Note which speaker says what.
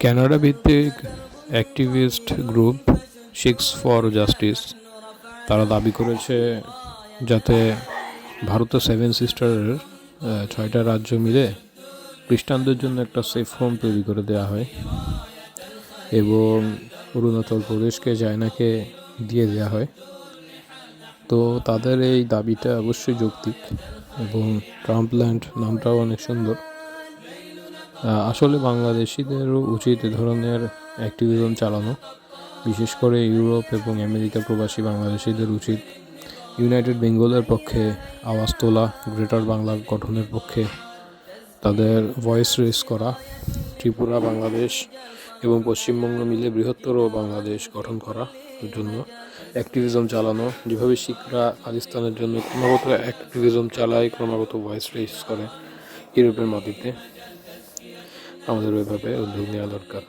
Speaker 1: Canada ভিত্তিক activist group Sikhs for justice তারা দাবি করেছে যাতে ভারতের সেভেন সিস্টারের ছয়টা রাজ্য মিলে খ্রিস্টানদের জন্য একটা সেফ হোম তৈরি করে দেওয়া হয় এবং অরুণাচল প্রদেশকে চায়নাকে দিয়ে দেওয়া হয়। তো তাদের এই দাবিটা অবশ্যই যৌক্তিক এবং ট্রাম্পল্যান্ড নামটাও অনেক সুন্দর। আসলে বাংলাদেশিদেরও উচিত এ ধরনের অ্যাক্টিভিজম চালানো। বিশেষ করে ইউরোপ এবং আমেরিকা প্রবাসী বাংলাদেশিদের উচিত ইউনাইটেড বেঙ্গলের পক্ষে আওয়াজ তোলা, গ্রেটার বাংলা গঠনের পক্ষে তাদের ভয়েস রেস করা, ত্রিপুরা বাংলাদেশ এবং পশ্চিমবঙ্গ মিলে বৃহত্তর বাংলাদেশ গঠন করা জন্য অ্যাক্টিভিজম চালানো। যেভাবে শিখরা পাকিস্তানের জন্য ক্রমাগত অ্যাক্টিভিজম চালায়, ক্রমাগত ভয়েস রেস করে ইউরোপের মাটিতে। আমাদের ওইভাবে উদ্যোগ নেওয়া দরকার।